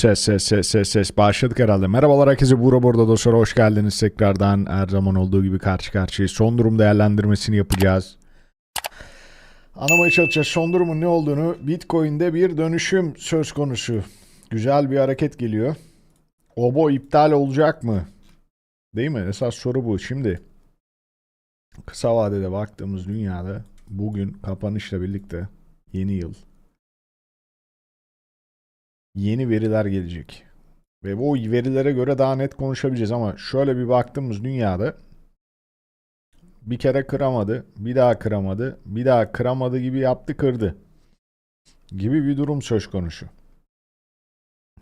Ses ses ses ses ses başladık herhalde. Merhabalar herkese Buğra burada dostlar hoş geldiniz tekrardan. Her zaman olduğu gibi karşı karşıyayız. Son durum değerlendirmesini yapacağız. Anlamaya çalışacağız son durumun ne olduğunu. Bitcoin'de bir dönüşüm söz konusu. Güzel bir hareket geliyor. Obo iptal olacak mı? Değil mi? Esas soru bu. Şimdi kısa vadede baktığımız dünyada bugün kapanışla birlikte yeni yıl yeni veriler gelecek. Ve bu verilere göre daha net konuşabileceğiz ama şöyle bir baktığımız dünyada bir kere kıramadı, bir daha kıramadı, bir daha kıramadı gibi yaptı kırdı. Gibi bir durum söz konusu.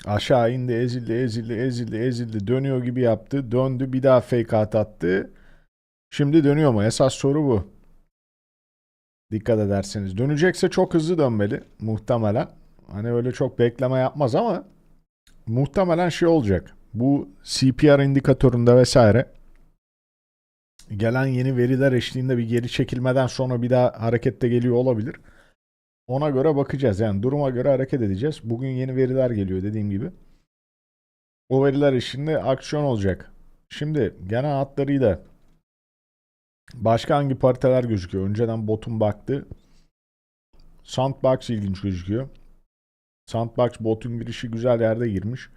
Aşağı indi, ezildi, ezildi, ezildi, ezildi, dönüyor gibi yaptı, döndü, bir daha fake at attı. Şimdi dönüyor mu? Esas soru bu. Dikkat ederseniz. Dönecekse çok hızlı dönmeli muhtemelen. Hani öyle çok bekleme yapmaz ama muhtemelen şey olacak. Bu CPR indikatöründe vesaire gelen yeni veriler eşliğinde bir geri çekilmeden sonra bir daha harekette geliyor olabilir. Ona göre bakacağız. Yani duruma göre hareket edeceğiz. Bugün yeni veriler geliyor dediğim gibi. O veriler eşliğinde aksiyon olacak. Şimdi genel hatlarıyla başka hangi pariteler gözüküyor? Önceden botun baktı. Sandbox ilginç gözüküyor. Sandbox botun girişi güzel yerde girmiş.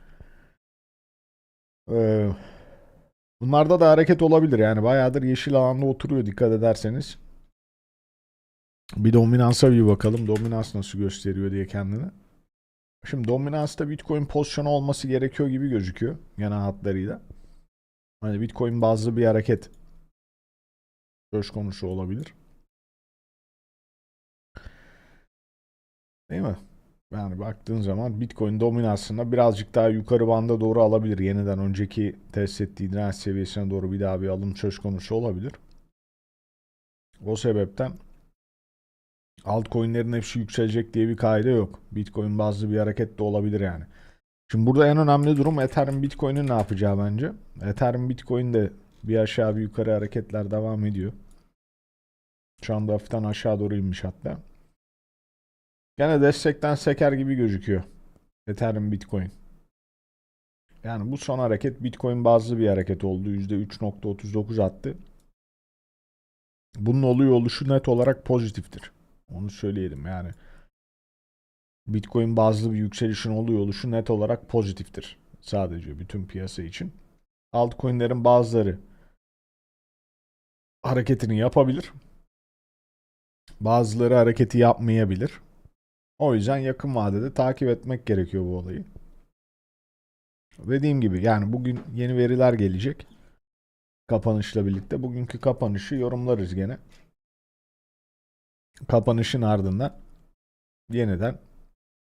Ee, bunlarda da hareket olabilir. Yani bayağıdır yeşil alanda oturuyor dikkat ederseniz. Bir dominansa bir bakalım. Dominans nasıl gösteriyor diye kendini. Şimdi dominansta Bitcoin pozisyonu olması gerekiyor gibi gözüküyor. Genel hatlarıyla. Hani Bitcoin bazlı bir hareket söz konusu olabilir. Değil mi? Yani baktığın zaman Bitcoin dominansında birazcık daha yukarı banda doğru alabilir. Yeniden önceki test ettiği direnç seviyesine doğru bir daha bir alım söz konusu olabilir. O sebepten altcoin'lerin hepsi yükselecek diye bir kaide yok. Bitcoin bazlı bir hareket de olabilir yani. Şimdi burada en önemli durum Ethereum Bitcoin'in ne yapacağı bence. Ethereum Bitcoin de bir aşağı bir yukarı hareketler devam ediyor. Şu anda hafiften aşağı doğru inmiş hatta. Gene destekten seker gibi gözüküyor. Ethereum Bitcoin. Yani bu son hareket Bitcoin bazlı bir hareket oldu. %3.39 attı. Bunun oluyor oluşu net olarak pozitiftir. Onu söyleyelim yani. Bitcoin bazlı bir yükselişin oluyor oluşu net olarak pozitiftir. Sadece bütün piyasa için. Altcoin'lerin bazıları hareketini yapabilir. Bazıları hareketi yapmayabilir. O yüzden yakın vadede takip etmek gerekiyor bu olayı. Dediğim gibi yani bugün yeni veriler gelecek. Kapanışla birlikte. Bugünkü kapanışı yorumlarız gene. Kapanışın ardından yeniden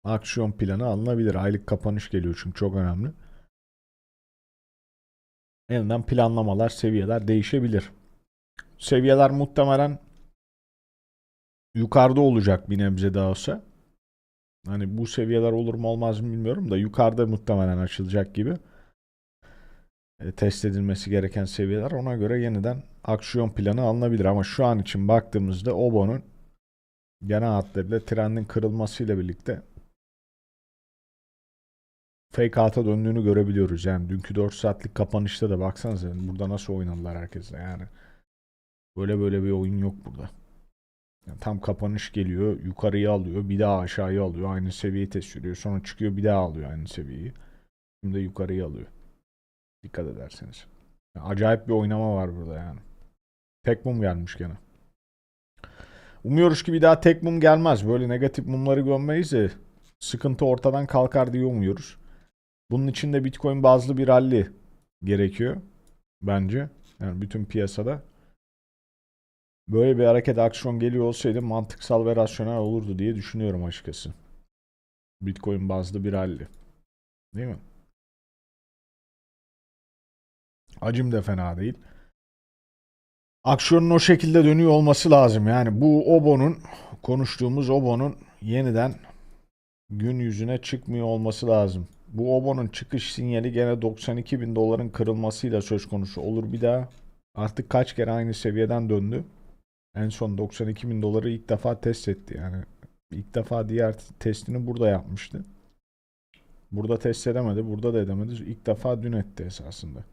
aksiyon planı alınabilir. Aylık kapanış geliyor çünkü çok önemli. Yeniden planlamalar, seviyeler değişebilir. Seviyeler muhtemelen yukarıda olacak bir nebze daha olsa. Hani bu seviyeler olur mu olmaz mı bilmiyorum da yukarıda muhtemelen açılacak gibi. E, test edilmesi gereken seviyeler ona göre yeniden aksiyon planı alınabilir ama şu an için baktığımızda Obo'nun genel hatlarıyla trendin kırılmasıyla birlikte fake out'a döndüğünü görebiliyoruz. Yani dünkü 4 saatlik kapanışta da baksanıza burada nasıl oynadılar herkesle yani. Böyle böyle bir oyun yok burada. Yani tam kapanış geliyor, yukarıya alıyor, bir daha aşağıya alıyor, aynı seviyeyi test ediyor. Sonra çıkıyor bir daha alıyor aynı seviyeyi. Şimdi yukarıya alıyor. Dikkat ederseniz. Yani acayip bir oynama var burada yani. Tek mum gelmiş gene. Umuyoruz ki bir daha tek mum gelmez. Böyle negatif mumları görmeyiz de sıkıntı ortadan kalkar diye umuyoruz. Bunun için de Bitcoin bazlı bir rally gerekiyor. Bence. Yani bütün piyasada. Böyle bir hareket aksiyon geliyor olsaydı mantıksal ve rasyonel olurdu diye düşünüyorum açıkçası. Bitcoin bazlı bir rally. Değil mi? Acım da fena değil. Aksiyonun o şekilde dönüyor olması lazım. Yani bu Obo'nun konuştuğumuz Obo'nun yeniden gün yüzüne çıkmıyor olması lazım. Bu Obo'nun çıkış sinyali gene 92 bin doların kırılmasıyla söz konusu olur bir daha. Artık kaç kere aynı seviyeden döndü. En son 92 bin doları ilk defa test etti. Yani ilk defa diğer testini burada yapmıştı. Burada test edemedi. Burada da edemedi. İlk defa dün etti esasında.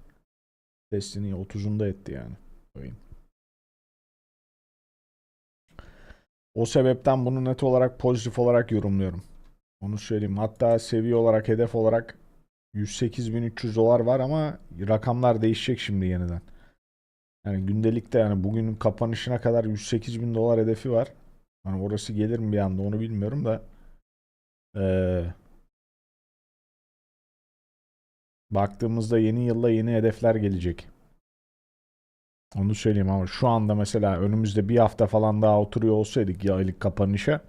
Testini 30'unda etti yani. Oyun. O sebepten bunu net olarak pozitif olarak yorumluyorum. Onu söyleyeyim. Hatta seviye olarak, hedef olarak 108.300 dolar var ama rakamlar değişecek şimdi yeniden. Yani gündelikte yani bugünün kapanışına kadar 108.000 dolar hedefi var. Hani orası gelir mi bir anda onu bilmiyorum da. Ee, baktığımızda yeni yılla yeni hedefler gelecek. Onu söyleyeyim ama şu anda mesela önümüzde bir hafta falan daha oturuyor olsaydık ya aylık kapanışa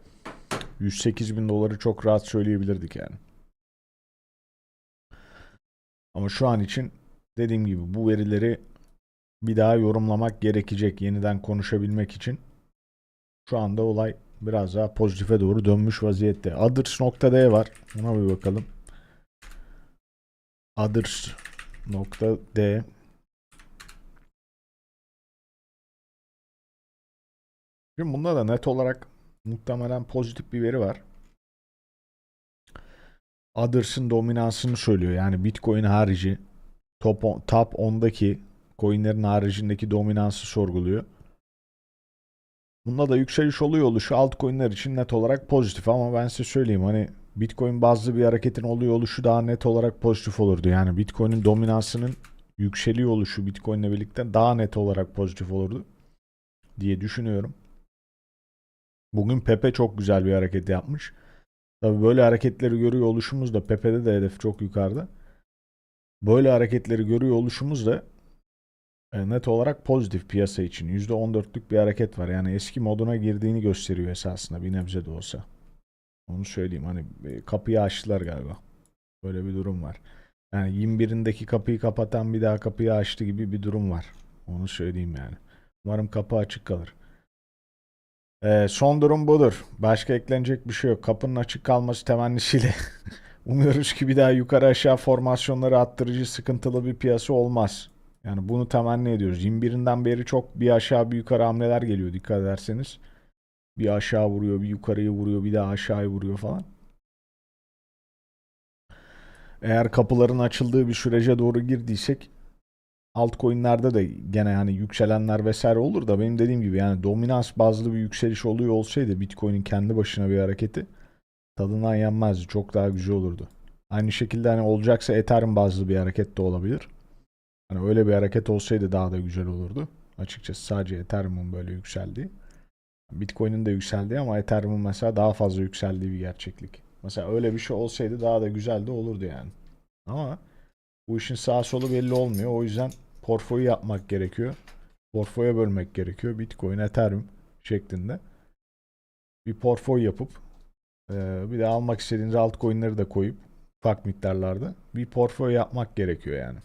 108 bin doları çok rahat söyleyebilirdik yani. Ama şu an için dediğim gibi bu verileri bir daha yorumlamak gerekecek yeniden konuşabilmek için. Şu anda olay biraz daha pozitife doğru dönmüş vaziyette. Others.d var. Ona bir bakalım. Others.d Şimdi bunda da net olarak muhtemelen pozitif bir veri var. Others'ın dominansını söylüyor. Yani Bitcoin harici top, on, top 10'daki coinlerin haricindeki dominansı sorguluyor. Bunda da yükseliş oluyor oluşu altcoin'ler için net olarak pozitif ama ben size söyleyeyim hani Bitcoin bazlı bir hareketin oluyor oluşu daha net olarak pozitif olurdu. Yani Bitcoin'in dominansının yükseliyor oluşu Bitcoin'le birlikte daha net olarak pozitif olurdu diye düşünüyorum. Bugün Pepe çok güzel bir hareket yapmış. Tabii böyle hareketleri görüyor oluşumuz da Pepe'de de hedef çok yukarıda. Böyle hareketleri görüyor oluşumuz da net olarak pozitif piyasa için. %14'lük bir hareket var. Yani eski moduna girdiğini gösteriyor esasında bir nebze de olsa. Onu söyleyeyim. Hani e, kapıyı açtılar galiba. Böyle bir durum var. Yani 21'indeki kapıyı kapatan bir daha kapıyı açtı gibi bir durum var. Onu söyleyeyim yani. Umarım kapı açık kalır. Ee, son durum budur. Başka eklenecek bir şey yok. Kapının açık kalması temennisiyle umuyoruz ki bir daha yukarı aşağı formasyonları attırıcı sıkıntılı bir piyasa olmaz. Yani bunu temenni ediyoruz. 21'inden beri çok bir aşağı bir yukarı hamleler geliyor dikkat ederseniz. Bir aşağı vuruyor, bir yukarıya vuruyor, bir daha aşağıya vuruyor falan. Eğer kapıların açıldığı bir sürece doğru girdiysek altcoin'lerde de gene yani yükselenler vesaire olur da benim dediğim gibi yani dominans bazlı bir yükseliş oluyor olsaydı Bitcoin'in kendi başına bir hareketi tadından yenmezdi. Çok daha güzel olurdu. Aynı şekilde hani olacaksa Ethereum bazlı bir hareket de olabilir. Hani öyle bir hareket olsaydı daha da güzel olurdu. Açıkçası sadece Ethereum'un böyle yükseldiği. Bitcoin'in de yükseldiği ama Ethereum'un mesela daha fazla yükseldiği bir gerçeklik. Mesela öyle bir şey olsaydı daha da güzel de olurdu yani. Ama bu işin sağ solu belli olmuyor. O yüzden portföyü yapmak gerekiyor. Portföye bölmek gerekiyor. Bitcoin, Ethereum şeklinde. Bir portföy yapıp bir de almak istediğiniz altcoin'leri de koyup ufak miktarlarda bir portföy yapmak gerekiyor yani.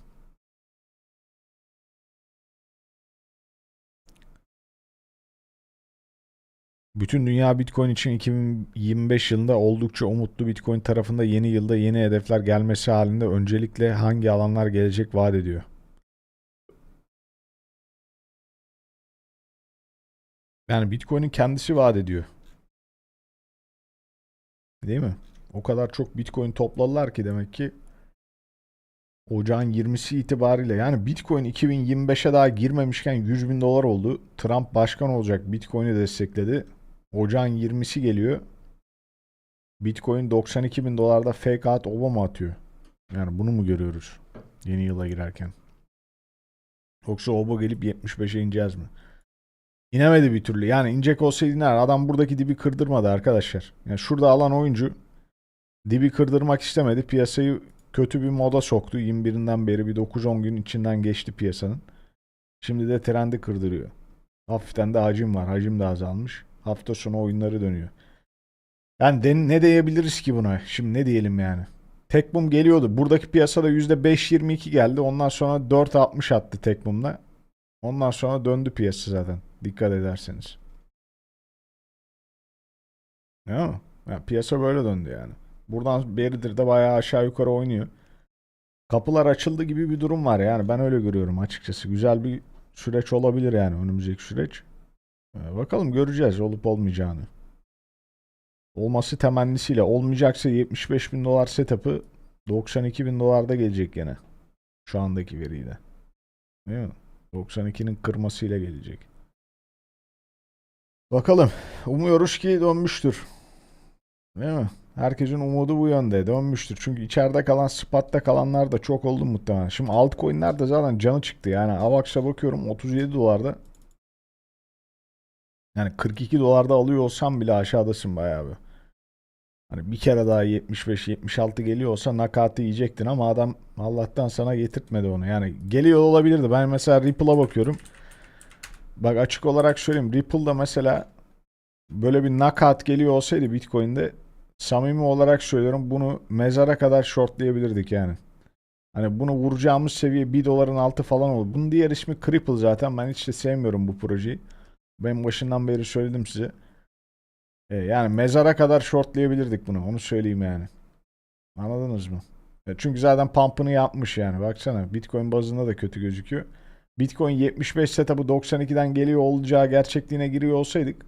Bütün dünya Bitcoin için 2025 yılında oldukça umutlu Bitcoin tarafında yeni yılda yeni hedefler gelmesi halinde öncelikle hangi alanlar gelecek vaat ediyor? Yani Bitcoin'in kendisi vaat ediyor. Değil mi? O kadar çok Bitcoin topladılar ki demek ki ocağın 20'si itibariyle yani Bitcoin 2025'e daha girmemişken 100 bin dolar oldu. Trump başkan olacak Bitcoin'i destekledi. Ocağın 20'si geliyor. Bitcoin 92 bin dolarda fake out Obama atıyor. Yani bunu mu görüyoruz yeni yıla girerken? Yoksa Oba gelip 75'e ineceğiz mi? İnemedi bir türlü. Yani inecek olsaydı iner. Adam buradaki dibi kırdırmadı arkadaşlar. Yani şurada alan oyuncu dibi kırdırmak istemedi. Piyasayı kötü bir moda soktu. 21'inden beri bir 9-10 gün içinden geçti piyasanın. Şimdi de trendi kırdırıyor. Hafiften de hacim var. Hacim de azalmış. Hafta sonu oyunları dönüyor. Yani de, ne diyebiliriz ki buna? Şimdi ne diyelim yani? Tekbum geliyordu. Buradaki piyasada %5.22 geldi. Ondan sonra 4.60 attı Tekbum'da. Ondan sonra döndü piyasa zaten. Dikkat ederseniz. Ya, mi? Yani piyasa böyle döndü yani. Buradan beridir de bayağı aşağı yukarı oynuyor. Kapılar açıldı gibi bir durum var yani. Ben öyle görüyorum açıkçası. Güzel bir süreç olabilir yani önümüzdeki süreç. Ee, bakalım göreceğiz olup olmayacağını. Olması temennisiyle olmayacaksa 75 bin dolar setup'ı 92 bin dolarda gelecek gene. Şu andaki veriyle. Değil mi? 92'nin kırmasıyla gelecek. Bakalım. Umuyoruz ki dönmüştür. Değil mi? Herkesin umudu bu yönde. Dönmüştür. Çünkü içeride kalan, spatta kalanlar da çok oldu muhtemelen. Şimdi altcoin'ler de zaten canı çıktı. Yani Avax'a bakıyorum 37 dolarda. Yani 42 dolarda alıyor olsam bile aşağıdasın bayağı bir. Hani bir kere daha 75-76 geliyor olsa nakatı yiyecektin ama adam Allah'tan sana getirtmedi onu. Yani geliyor olabilirdi. Ben mesela Ripple'a bakıyorum. Bak açık olarak söyleyeyim. Ripple'da mesela böyle bir knockout geliyor olsaydı Bitcoin'de samimi olarak söylüyorum bunu mezara kadar shortlayabilirdik yani. Hani bunu vuracağımız seviye 1 doların altı falan olur. Bunun diğer ismi Cripple zaten. Ben hiç de sevmiyorum bu projeyi. Ben başından beri söyledim size. E, yani mezara kadar shortlayabilirdik bunu. Onu söyleyeyim yani. Anladınız mı? E, çünkü zaten pump'ını yapmış yani. Baksana Bitcoin bazında da kötü gözüküyor. Bitcoin 75 setup'ı 92'den geliyor olacağı gerçekliğine giriyor olsaydık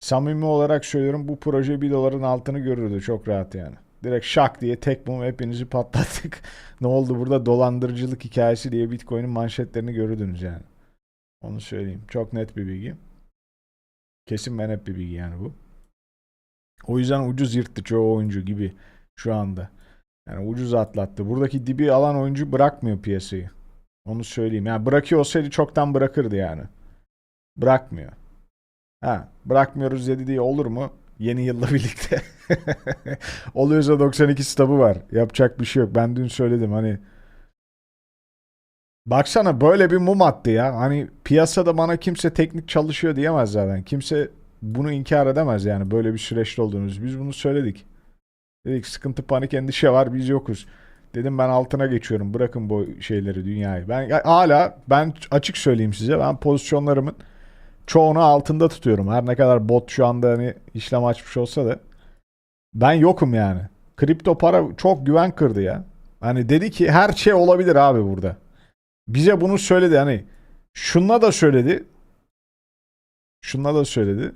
samimi olarak söylüyorum bu proje 1 doların altını görürdü çok rahat yani. Direkt şak diye tek mum hepinizi patlattık. ne oldu burada dolandırıcılık hikayesi diye Bitcoin'in manşetlerini görürdünüz yani. Onu söyleyeyim. Çok net bir bilgi. Kesin ben hep bir bilgi yani bu. O yüzden ucuz yırttı çoğu oyuncu gibi şu anda. Yani ucuz atlattı. Buradaki dibi alan oyuncu bırakmıyor piyasayı. Onu söyleyeyim. Yani bırakıyor olsaydı çoktan bırakırdı yani. Bırakmıyor. Ha, bırakmıyoruz dedi diye olur mu? Yeni yılla birlikte. Oluyorsa 92 stabı var. Yapacak bir şey yok. Ben dün söyledim hani Baksana böyle bir mum attı ya. Hani piyasada bana kimse teknik çalışıyor diyemez zaten. Kimse bunu inkar edemez yani böyle bir süreçte olduğumuz. Biz bunu söyledik. Dedik sıkıntı panik endişe var biz yokuz. Dedim ben altına geçiyorum. Bırakın bu şeyleri dünyayı. Ben ya, hala ben açık söyleyeyim size. Ben pozisyonlarımın çoğunu altında tutuyorum. Her ne kadar bot şu anda hani işlem açmış olsa da ben yokum yani. Kripto para çok güven kırdı ya. Hani dedi ki her şey olabilir abi burada. Bize bunu söyledi hani şunla da söyledi. Şunla da söyledi.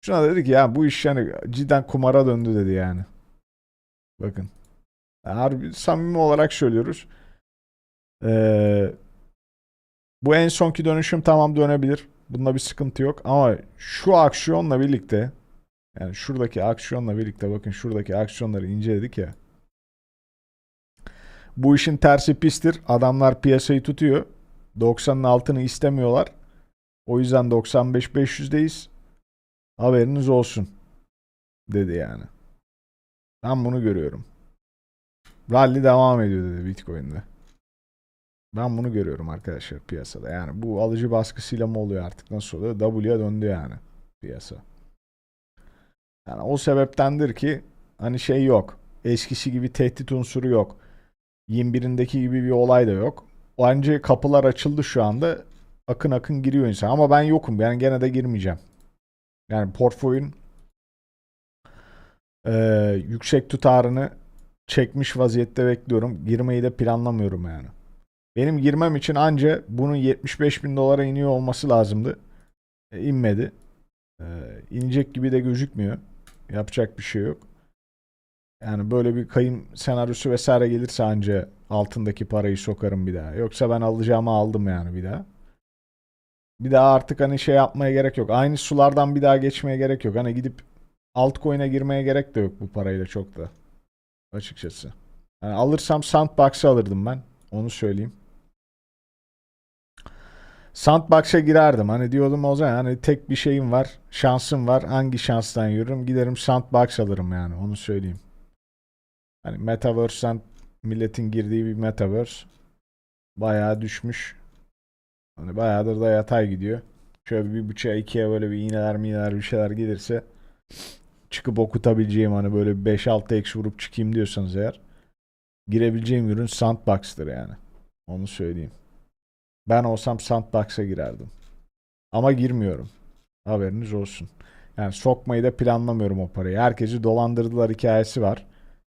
Şuna da dedi ki ya bu iş yani cidden kumara döndü dedi yani. Bakın. Harbi samimi olarak söylüyoruz. Ee, bu en sonki dönüşüm tamam dönebilir. Bunda bir sıkıntı yok ama şu aksiyonla birlikte yani şuradaki aksiyonla birlikte bakın şuradaki aksiyonları inceledik ya. Bu işin tersi pistir. Adamlar piyasayı tutuyor. 90'ın altını istemiyorlar. O yüzden 95-500'deyiz. Haberiniz olsun. Dedi yani. Ben bunu görüyorum. Rally devam ediyor dedi Bitcoin'de. Ben bunu görüyorum arkadaşlar piyasada. Yani bu alıcı baskısıyla mı oluyor artık nasıl oluyor? W'ye döndü yani piyasa. Yani o sebeptendir ki hani şey yok. Eskisi gibi tehdit unsuru yok. 21'indeki gibi bir olay da yok. Bence kapılar açıldı şu anda. Akın akın giriyor insan. Ama ben yokum. Yani gene de girmeyeceğim. Yani portföyün eee, yüksek tutarını çekmiş vaziyette bekliyorum. Girmeyi de planlamıyorum yani. Benim girmem için anca bunun 75 bin dolara iniyor olması lazımdı. E, inmedi. E, inecek gibi de gözükmüyor. Yapacak bir şey yok. Yani böyle bir kayım senaryosu vesaire gelirse anca altındaki parayı sokarım bir daha. Yoksa ben alacağımı aldım yani bir daha. Bir daha artık hani şey yapmaya gerek yok. Aynı sulardan bir daha geçmeye gerek yok. Hani gidip altcoin'e girmeye gerek de yok bu parayla çok da. Açıkçası. Yani alırsam Sandbox'ı alırdım ben. Onu söyleyeyim. Sandbox'a girerdim. Hani diyordum o zaman hani tek bir şeyim var. Şansım var. Hangi şanstan yürürüm? Giderim Sandbox alırım yani. Onu söyleyeyim. Hani Metaverse'den milletin girdiği bir Metaverse bayağı düşmüş. Hani bayağıdır da yatay gidiyor. Şöyle bir bıçağa ikiye böyle bir iğneler miğneler bir şeyler gelirse çıkıp okutabileceğim hani böyle bir 5-6 eks vurup çıkayım diyorsanız eğer girebileceğim ürün Sandbox'tır yani. Onu söyleyeyim. Ben olsam Sandbox'a girerdim. Ama girmiyorum. Haberiniz olsun. Yani sokmayı da planlamıyorum o parayı. Herkesi dolandırdılar hikayesi var.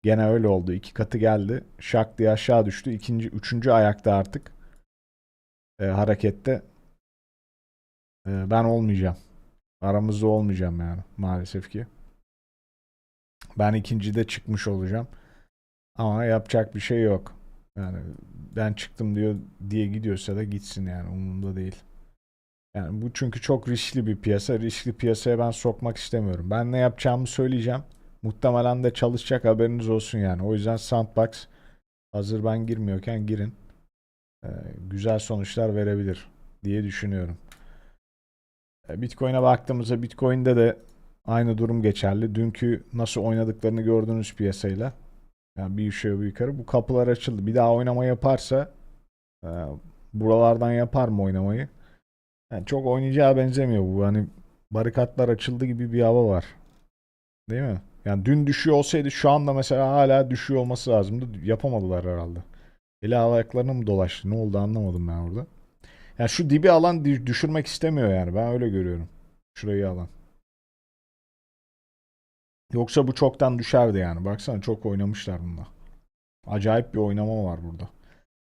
Gene öyle oldu. İki katı geldi. Şak diye aşağı düştü. İkinci, üçüncü ayakta artık. E, harekette. E, ben olmayacağım. Aramızda olmayacağım yani maalesef ki. Ben ikincide çıkmış olacağım. Ama yapacak bir şey yok. Yani ben çıktım diyor diye gidiyorsa da gitsin yani umurumda değil. Yani bu çünkü çok riskli bir piyasa. Riskli piyasaya ben sokmak istemiyorum. Ben ne yapacağımı söyleyeceğim. Muhtemelen de çalışacak haberiniz olsun yani. O yüzden Sandbox hazır ben girmiyorken girin. Ee, güzel sonuçlar verebilir diye düşünüyorum. E, Bitcoin'e baktığımızda Bitcoin'de de aynı durum geçerli. Dünkü nasıl oynadıklarını gördüğünüz piyasayla. Yani bir yukarı bir yukarı. Bu kapılar açıldı. Bir daha oynama yaparsa e, buralardan yapar mı oynamayı? Yani çok oynayacağı benzemiyor bu. Hani barikatlar açıldı gibi bir hava var. Değil mi? Yani dün düşüyor olsaydı şu anda mesela hala düşüyor olması lazımdı. Yapamadılar herhalde. Eli ayaklarına mı dolaştı? Ne oldu anlamadım ben orada. Yani şu dibi alan düşürmek istemiyor yani. Ben öyle görüyorum. Şurayı alan. Yoksa bu çoktan düşerdi yani. Baksana çok oynamışlar bunda. Acayip bir oynama var burada.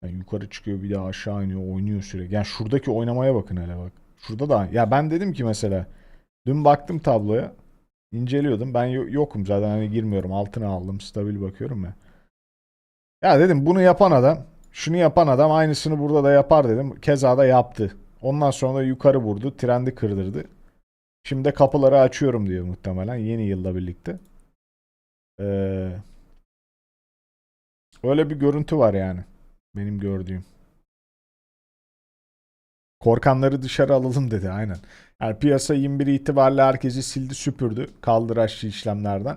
Yani yukarı çıkıyor bir daha aşağı iniyor oynuyor sürekli. Yani şuradaki oynamaya bakın hele bak. Şurada da ya ben dedim ki mesela dün baktım tabloya inceliyordum. Ben yo- yokum zaten hani girmiyorum altına aldım stabil bakıyorum ya. Ya dedim bunu yapan adam şunu yapan adam aynısını burada da yapar dedim. Keza da yaptı. Ondan sonra da yukarı vurdu. Trendi kırdırdı. Şimdi kapıları açıyorum diyor muhtemelen yeni yılla birlikte. Ee, öyle bir görüntü var yani. Benim gördüğüm. Korkanları dışarı alalım dedi aynen. Yani piyasa 21 itibariyle herkesi sildi süpürdü kaldıraçlı işlemlerden.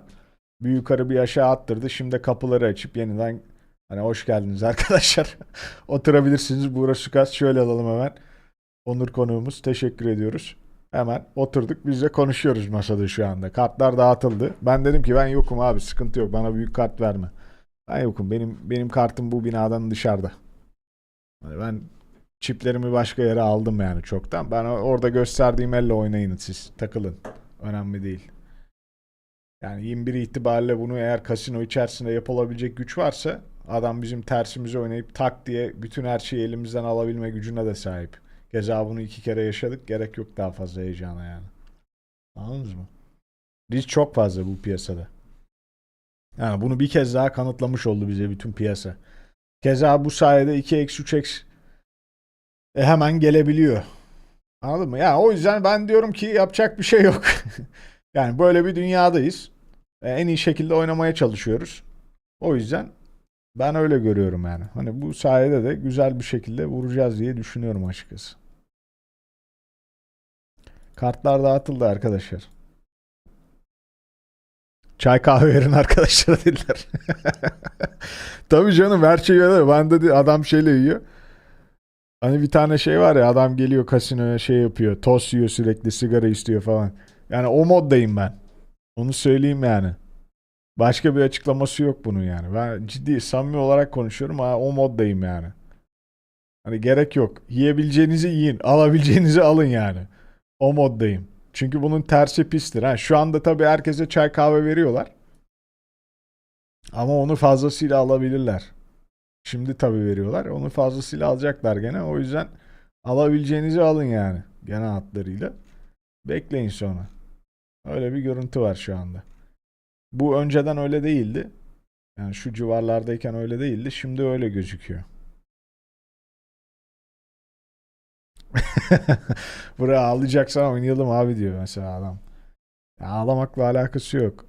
Bir yukarı bir aşağı attırdı. Şimdi kapıları açıp yeniden hani hoş geldiniz arkadaşlar. Oturabilirsiniz. Burası kas. Şöyle alalım hemen. Onur konuğumuz. Teşekkür ediyoruz. Hemen oturduk. Biz de konuşuyoruz masada şu anda. Kartlar dağıtıldı. Ben dedim ki ben yokum abi. Sıkıntı yok. Bana büyük kart verme. Ben yokum. Benim benim kartım bu binadan dışarıda. Hani ben çiplerimi başka yere aldım yani çoktan. Ben orada gösterdiğim elle oynayın siz. Takılın. Önemli değil. Yani 21 itibariyle bunu eğer kasino içerisinde yapılabilecek güç varsa adam bizim tersimize oynayıp tak diye bütün her şeyi elimizden alabilme gücüne de sahip. Keza bunu iki kere yaşadık. Gerek yok daha fazla heyecana yani. Anladınız mı? Risk çok fazla bu piyasada. Yani bunu bir kez daha kanıtlamış oldu bize bütün piyasa. Keza bu sayede 2x 3x e, hemen gelebiliyor. Anladın mı? Yani o yüzden ben diyorum ki yapacak bir şey yok. yani böyle bir dünyadayız. E, en iyi şekilde oynamaya çalışıyoruz. O yüzden ben öyle görüyorum yani. Hani bu sayede de güzel bir şekilde vuracağız diye düşünüyorum açıkçası. Kartlar dağıtıldı arkadaşlar. Çay kahve verin arkadaşlara dediler. Tabii canım her şey öyle. Ben de adam şeyle yiyor. Hani bir tane şey var ya adam geliyor kasinoya şey yapıyor. Tost yiyor sürekli sigara istiyor falan. Yani o moddayım ben. Onu söyleyeyim yani. Başka bir açıklaması yok bunun yani. Ben ciddi samimi olarak konuşuyorum ama o moddayım yani. Hani gerek yok. Yiyebileceğinizi yiyin. Alabileceğinizi alın yani. O moddayım. Çünkü bunun tersi pistir. Ha, şu anda tabii herkese çay kahve veriyorlar. Ama onu fazlasıyla alabilirler. Şimdi tabii veriyorlar. Onu fazlasıyla alacaklar gene. O yüzden alabileceğinizi alın yani. Gene hatlarıyla. Bekleyin sonra. Öyle bir görüntü var şu anda. Bu önceden öyle değildi. Yani şu civarlardayken öyle değildi. Şimdi öyle gözüküyor. Buraya ağlayacaksan oynayalım abi diyor mesela adam. Ya ağlamakla alakası yok.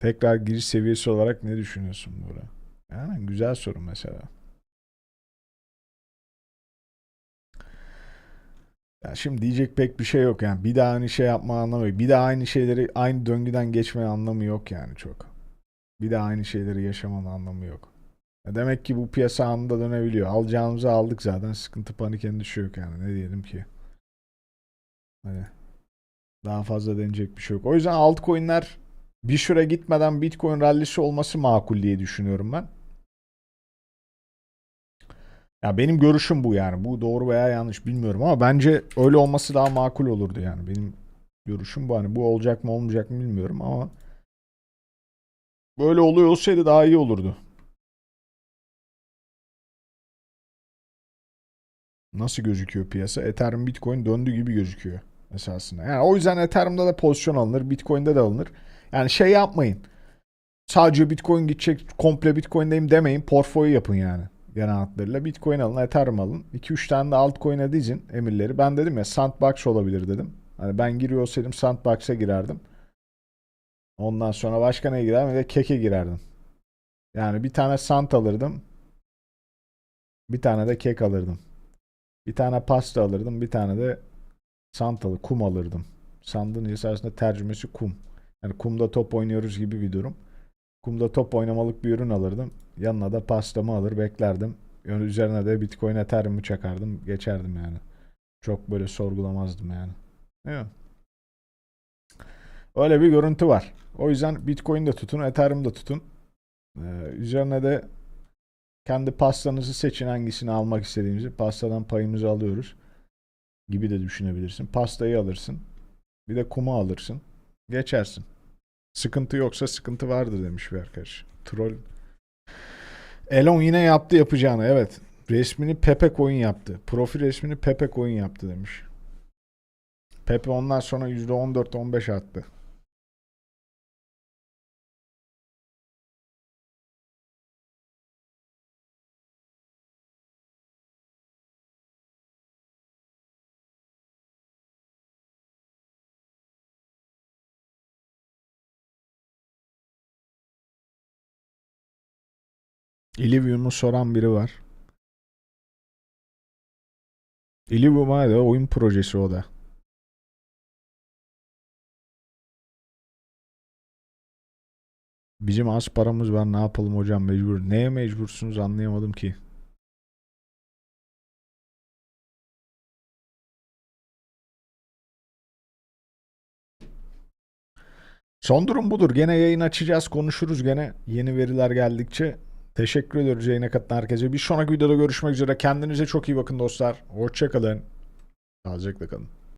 Tekrar giriş seviyesi olarak ne düşünüyorsun Bora? Yani güzel soru mesela. Ya şimdi diyecek pek bir şey yok yani. Bir daha aynı şey yapma anlamı yok. Bir daha aynı şeyleri aynı döngüden geçme anlamı yok yani çok. Bir daha aynı şeyleri yaşamanın anlamı yok. Ya demek ki bu piyasa anında dönebiliyor. Alacağımızı aldık zaten. Sıkıntı panik endişe yok yani. Ne diyelim ki? Hani daha fazla deneyecek bir şey yok. O yüzden altcoin'ler bir süre gitmeden Bitcoin rallisi olması makul diye düşünüyorum ben. Ya benim görüşüm bu yani. Bu doğru veya yanlış bilmiyorum ama bence öyle olması daha makul olurdu yani. Benim görüşüm bu. Hani bu olacak mı olmayacak mı bilmiyorum ama böyle oluyor olsaydı daha iyi olurdu. Nasıl gözüküyor piyasa? Ethereum Bitcoin döndü gibi gözüküyor esasında. Yani o yüzden Ethereum'da da pozisyon alınır, Bitcoin'de de alınır. Yani şey yapmayın. Sadece Bitcoin gidecek, komple Bitcoin'deyim demeyin. Portföy yapın yani. Genel hatlarıyla. Bitcoin alın, Ethereum alın. 2-3 tane de altcoin'e dizin emirleri. Ben dedim ya Sandbox olabilir dedim. Hani ben giriyor olsaydım Sandbox'a girerdim. Ondan sonra başka neye girerdim? Bir Kek'e girerdim. Yani bir tane Sant alırdım. Bir tane de kek alırdım. Bir tane pasta alırdım. Bir tane de santalı kum alırdım. Sandın esasında tercümesi kum. Yani kumda top oynuyoruz gibi bir durum. Kumda top oynamalık bir ürün alırdım. Yanına da pastamı alır beklerdim. Üzerine de Bitcoin Ethereum'u çakardım. Geçerdim yani. Çok böyle sorgulamazdım yani. Değil mi? Öyle bir görüntü var. O yüzden Bitcoin de tutun, Ethereum da tutun. Ee, üzerine de kendi pastanızı seçin hangisini almak istediğinizi. Pastadan payımızı alıyoruz. Gibi de düşünebilirsin. Pastayı alırsın. Bir de kumu alırsın. Geçersin. Sıkıntı yoksa sıkıntı vardır demiş bir arkadaş. Troll. Elon yine yaptı yapacağını. Evet. Resmini Pepe Coin yaptı. Profil resmini Pepe Coin yaptı demiş. Pepe ondan sonra %14-15 attı. Illivium'u soran biri var. Illivium hadi oyun projesi o da. Bizim az paramız var ne yapalım hocam mecbur. Neye mecbursunuz anlayamadım ki. Son durum budur. Gene yayın açacağız, konuşuruz gene yeni veriler geldikçe. Teşekkür ediyoruz yayına katılan herkese. Bir sonraki videoda görüşmek üzere. Kendinize çok iyi bakın dostlar. Hoşçakalın. Sağlıcakla kalın.